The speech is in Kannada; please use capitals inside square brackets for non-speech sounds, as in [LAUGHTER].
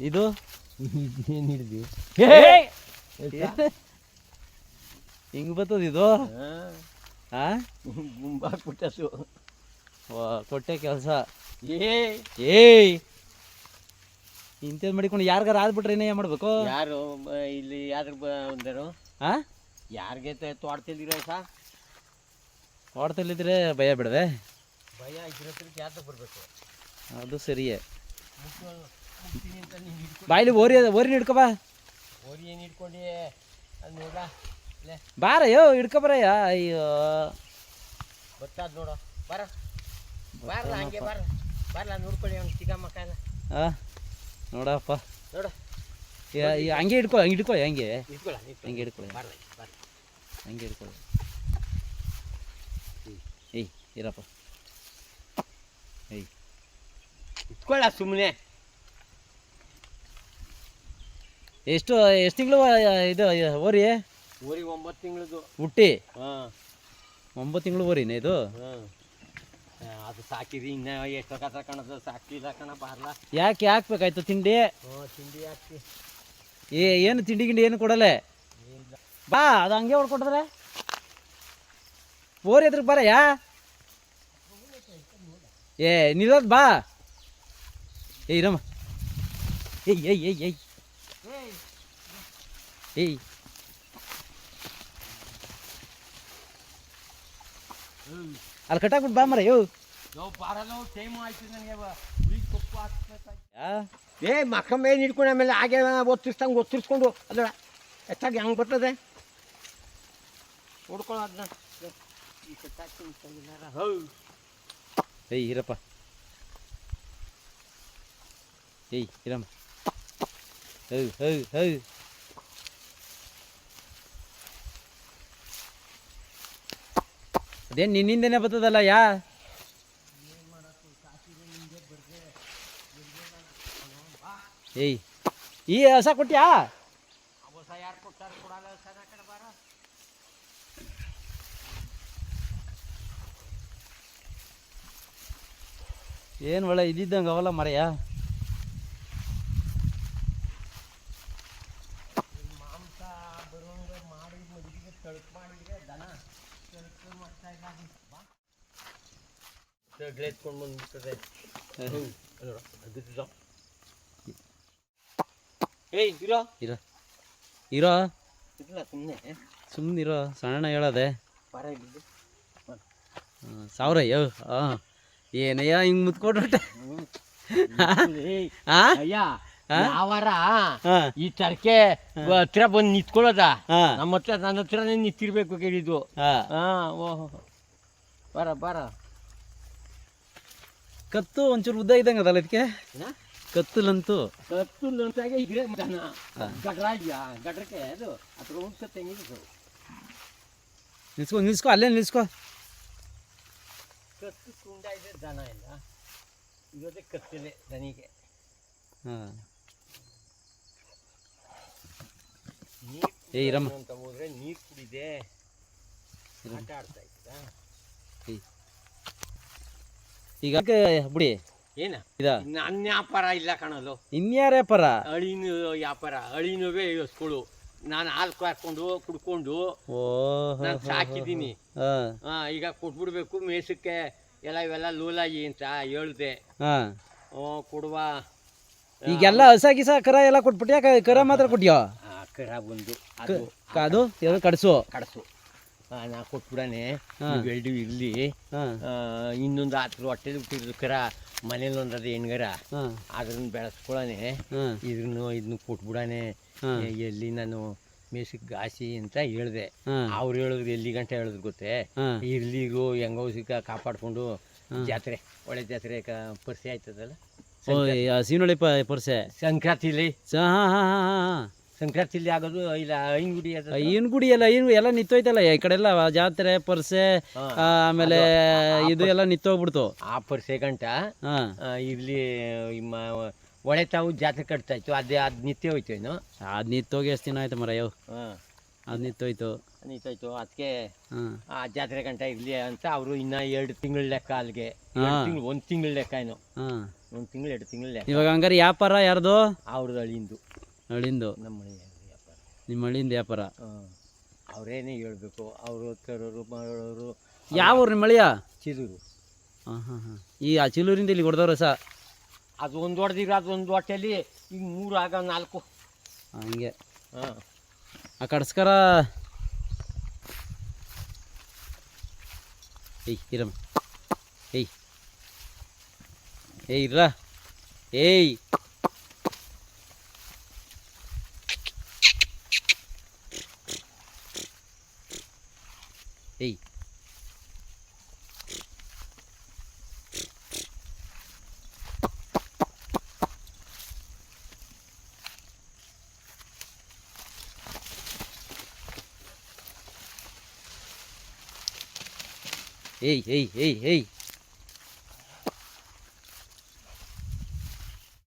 ಇದು? [LAUGHS] ಏನು ಹಿಡ್ದು ಹಿಂಗ್ ಬರ್ತದ ಇದು? ಹಾ. ಗುಂಬಾಕ್ಬಿಟ್ಟಸು ವಾ, ಕೊಟ್ಟೆ ಕೆಲಸ. ಏ! ಏಯ್ ಇಂಥದ್ದು ಮಾಡಿಕೊಂಡು ಯಾರಿಗಾರ ಆದ್ಬಿಟ್ರೆ ಏನೇ ಮಾಡ್ಬೇಕು? ಯಾರು ಇಲ್ಲಿ ಯಾರು ಬಂದರು ಹಾ ಯಾರಿಗೆ ತೋಡ್ತಿಲ್ದಿರ ಸಾ? ತೋಡ್ತಿಲ್ಲಿದ್ರೆ ಭಯ ಬಿಡವೆ. ಭಯ ಇದ್ರ ಯಾರು ಬರ್ಬೇಕು? ಅದು ಸರಿಯೇ. ಬಾಯ್ಲಿ ಓರಿ ಅದ ಓರಿನ ಹಿಡ್ಕೊ ಬಾ. ಓರಿ ಏನು ಹಿಡ್ಕೊಂಡು? ಅದು ನೋಡ ಲೇ ಯೋ ಹಿಡ್ಕೊ ಬರಯ್ಯ ಅಯ್ಯೋ. ಗೊತ್ತಾದ ನೋಡು ಬರ. ಬಾರಲ್ಲ ಹಂಗೆ ಬಾರ ಬಾರಲ್ಲ ನೋಡ್ಕೊಳ್ಳಿ ಅವ್ನು ಸಿಗಮ್ಮ ಮಕ್ಕ ಹಾಂ ನೋಡಪ್ಪ. ನೋಡು. ಹಂಗೆ ಹಿಡ್ಕೊ ಹಂಗೆ ಹಿಡ್ಕೊ ಹಂಗೆ. ನಿಂತ್ಕೊಳ್ಳ ಹಂಗೆ ಹಿಡ್ಕೊಳ್ಳಿ ಬಾರಲ್ಲ ಬಾರ ಹಂಗೆ ಹಿಡ್ಕೊಳ್ಳಿ ಏಯ್ ಇರಪ್ಪ. ಏಯ್. ಇಟ್ಕೊಳ್ಳ ಸುಮ್ಮನೆ ಎಷ್ಟು ಎಷ್ಟು ತಿಂಗಳು ಇದು ಓರಿ ಓರಿ ಒಂಬತ್ತು ತಿಂಗಳದು. ಹುಟ್ಟಿ? ಹಾಂ. ಒಂಬತ್ತು ತಿಂಗಳು ಓರಿನೇ ಇದು? ಹಾಂ. ಅದು ಸಾಕಿರಿ ಇನ್ನ ಎಷ್ಟು ಕಸ ಕಾಣದ ಸಾಕಿಲ್ಲ ಕಣ ಬಾರ್ಲ ಯಾಕೆ ಹಾಕ್ಬೇಕಾಯ್ತು ತಿಂಡಿ? ತಿಂಡಿ ಹಾಕಿ ಏ ಏನು ತಿಂಡಿ ಗಿಂಡಿ ಏನು ಕೊಡಲೆ ಬಾ ಅದು ಹಂಗೆ ಹೊಡ್ಕೊಟ್ರೆ ಓರಿ ಎದ್ರಿಗೆ ಯಾ ಏ ನಿಲ್ಲೋದು ಬಾ. ಏ ಇರಮ್ಮ. ಏಯ್ ಏಯ್ ಏಯ್ ಏಯ್. ಏಯ್. ಅಲ್ಲಿ ಕಟ್ಟಾಕ್ಬಿಟ್ಟು ಬಾ ಮರ ಯೋ. ಏ ಮಕ್ಕ ಮೇಲೆ ಹಿಡ್ಕೊಂಡು ಆಮೇಲೆ ಹಾಗೆ ಒತ್ತಿಸ್ದಂಗೆ ಒತ್ತಿರ್ಸ್ಕೊಂಡು ಅದರ ಹೆಚ್ಚಾಗಿ ಹೆಂಗೆ ಬರ್ತದೆ? ನೋಡ್ಕೊಳ್ಳೋ ಅದನ್ನ ಏಯ್ ಇರಪ್ಪ. ಏಯ್ ಇರಮ್ಮ. ಹೌ ಹೌ ಹೌ. ಅದೇನು ನಿನ್ನಿಂದನೇ ಬರ್ತದಲ್ಲ ಯಾ? ಏಯ್, ಈ ಹೊಸ ಸಣ್ಣ ಏನು ಒಳ್ಳೆ ಇದ್ದಿದ್ದಂಗೆ ಅವಲ್ಲ ಮರೆಯ? ಮಾಂಸ ಬರುವಂಗೆ ಮಾಡಿ ಮದುವೆಗೆ ತಳುಕು ಮಾಡಿದ್ರೆ ದನ? ಎತ್ಕೊಂಡು ಬಂದ್ಬಿಡ್ತದೆ. ಏಯ್ ಇರೋ ಇರೋ ಇರೋ ಇಲ್ಲ ಸುಮ್ಮನೆ ಇರೋ ಸಣ್ಣ ಹೇಳದೆ ಸಾವಿರ ಅಯ್ಯೋ ಹಾಂ ಏನಯ್ಯ ಹಿಂಗೆ ಮುತ್ಕೊಂಡ್ಬಿಟ್ಟೆ? ಏಯ್ ಅಯ್ಯ. ಆ? ಯಾವಾರ? ಈ ತರಕೆ ಹತ್ರ ಬಂದು ನಿಂತ್ಕೊಳ್ಳೋದ? ನಮ್ಮ ಹತ್ರ ನನ್ನ ಹತ್ರನೇ ನಿಂತಿರ್ಬೇಕು ಕೇಳಿದ್ದು. ಹಾ ಓಹೋ ಬರ ಬರ. ಕತ್ತು ಒಂಚೂರು ಉದ್ದ ಇದ್ದಂಗೆ ಅದಲ್ಲ ಇದಕ್ಕೆ? ಕತ್ತಲಂತೂ. ಕತ್ತು ನಂತಾಗೆ ಇದ್ರೆ ದನ ಗಡ್ರ ಇದೆಯಾ? ಗಡ್ರಕ್ಕೆ ಅದು ಅದ್ರ ಒಂದು ತೆಂಗಿದ್ದು ನಿಲ್ಸ್ಕೊ ನಿಲ್ಸ್ಕೊ ಅಲ್ಲೇ ನಿಲ್ಸ್ಕೊ. ಕತ್ತು ಕುಂಡ ಇದೆ ದನ ಇಲ್ಲ. ಇರೋದೇ ಕತ್ತಿಲೆ ದನಿಗೆ. ಹಾಂ ನೀರು ಏ ಇರಮ್ಮ. ಅಂತ ಹೋದ್ರೆ ನೀರು ಕುಡಿದೆ. ಆಟ ಆಡ್ತಾ ಇದ್ದ ಈಗ ಬಿಡಿ. ಏನ? ನನ್ನ ವ್ಯಾಪಾರ ಇಲ್ಲ ಕಾಣಲು. ಇನ್ಯಾರೇ ಪರ ಅಳಿನ ವ್ಯಾಪಾರ. ಅಳಿನವೇ ಯೋಸ್ಕೊಳು ನಾನು ಹಾಲು ಕಾಯ್ಕೊಂಡು ಕುಡ್ಕೊಂಡು ಓ ನಾನು ಸಾಕಿದ್ದೀನಿ. ಈಗ ಕೊಟ್ಬಿಡ್ಬೇಕು ಮೇಸಕ್ಕೆ. ಎಲ್ಲ ಇವೆಲ್ಲ ಲೂಲಾಗಿ ಅಂತ ಹೇಳ್ದೆ. ಕೊಡುವ. ಈಗೆಲ್ಲ ಹಸ ಗಿಸ ಕರ ಎಲ್ಲ ಕೊಟ್ಬಿಟ್ಟು ಯಾಕೆ ಕರ ಮಾತ್ರ ಕೊಟ್ಯೋ? ಆ, ಕರ ಬಂದು ಅದು ಅದು? ಯಾವ್ದು ಕಡ್ಸು? ಕಡಸು. ನಾ ಕೊಟ್ಬಿಡನೆ. ಇರಲಿ. ಹಾಂ. ಇನ್ನೊಂದು ಹತ್ರ ಹೊಟ್ಟೆ ಹುಟ್ಟಿದ್ರು ಕರ. ಮನೇಲಿ ಒಂದದ ಹೆಣ್ಗರ. ಅದನ್ನ ಬೆಳೆಸ್ಕೊಳನೆ. ಇದನ್ನು ಇದನ್ನು ಕೊಟ್ಬಿಡನೆ. ಎಲ್ಲಿ ನಾನು ಮೇಸಿಗೆ ಗಾಸಿ ಅಂತ ಹೇಳ್ದೆ. ಅವ್ರು ಹೇಳಿದ್ರು ಎಲ್ಲಿ ಗಂಟೆ ಹೇಳಿದ್ರು ಗೊತ್ತೇ? ಇರ್ಲಿಗೂ ಹೆಂಗೋ ಸಿಕ್ಕ ಕಾಪಾಡ್ಕೊಂಡು ಜಾತ್ರೆ ಒಳ್ಳೆ ಜಾತ್ರೆ ಕ ಪರಿಚಯ ಆಯ್ತದಲ್ಲ? ಓ ಸೀನೊಳಿ ಪ ಪರ್ಸೆ. ಸಂಕ್ರಾಂತಿಲಿ ಹಾಂ ಹಾಂ ಹಾಂ. ಸಂಕ್ರಾಂತಿಲಿ ಆಗೋದು ಇಲ್ಲ ಐನ್ಗುಡಿ ಅದು ಐನ್ ಗುಡಿ ಎಲ್ಲ ಏನು ಎಲ್ಲ ನಿಂತೋಯ್ತಲ್ಲ ಈ ಕಡೆ ಎಲ್ಲ ಜಾತ್ರೆ ಪರ್ಸೆ ಆಮೇಲೆ ಇದು ಎಲ್ಲ ನಿಂತೋಗ್ಬಿಡ್ತು. ಆ ಪರ್ಸೆ ಗಂಟ ಇಲ್ಲಿ ಒಳೆ ತಾವು ಜಾತ್ರೆ ಕಟ್ತಾ ಇತ್ತು ಅದೇ ಅದು ನಿತ್ಯ ಹೋಯ್ತು ಏನು? ಅದು ನಿತ್ತೋಗಿ ಎಷ್ಟು ದಿನ ಆಯ್ತು ಮರಯ್ಯೋ ಅದ್ ನಿತ್ತೋಯ್ತು ನಿಂತೋಯ್ತು ಅದಕ್ಕೆ ಆ ಜಾತ್ರೆ ಗಂಟ ಇರ್ಲಿ ಅಂತ ಅವರು ಇನ್ನ ಎರಡು ತಿಂಗಳ ಲೆಕ್ಕ ಅಲ್ಲಿಗೆ ಒಂದು ತಿಂಗಳ ಲೆಕ್ಕ ಏನು? ಒಂದ್ ಒಂದು ತಿಂಗಳು ಎರಡು ತಿಂಗಳು ಲೆಕ್ಕ. ಇವಾಗ ಹಂಗಾರೆ ವ್ಯಾಪಾರ ಯಾರ್ದು? ಅವ್ರದ್ದು ಅಳಿಂದು. ಹಳ್ಳಿಂದು ನಮ್ಮ ಮನೆ ವ್ಯಾಪಾರ? ನಿಮ್ಮ ಹಳ್ಳಿಯಿಂದ ವ್ಯಾಪಾರ? ಅವರೇನೇ ಹೇಳಬೇಕು ಅವರು ತರೋರು ಮಾಡೋರು. ಯಾವ ಊರು ನಿಮ್ಮ ಹಳ್ಳಿಯ ಚಿಲೂರು. ಹಾಂ ಹಾಂ ಹಾಂ. ಈ ಆ ಚಿಲೂರಿಂದ ಇಲ್ಲಿ ಹೊಡೆದವ್ರ ಸಹ ಅದು ಒಂದು ಹೊಡೆದಿರ ಅದು ಒಂದು ಹೊಟ್ಟೆಲಿ ಈಗ ಮೂರು ಆಗ ನಾಲ್ಕು. ಹಂಗೆ. ಹಾಂ. ಆ ಕಡ್ಸ್ಕರ. ಏಯ್ ಇರಮ್ಮ. ಏಯ್. ಏಯ್ ಇರ್ರ ಏಯ್. ಏಯ್ ಏಯ್ ಏಯ್ ಏಯ್ ಏಯ್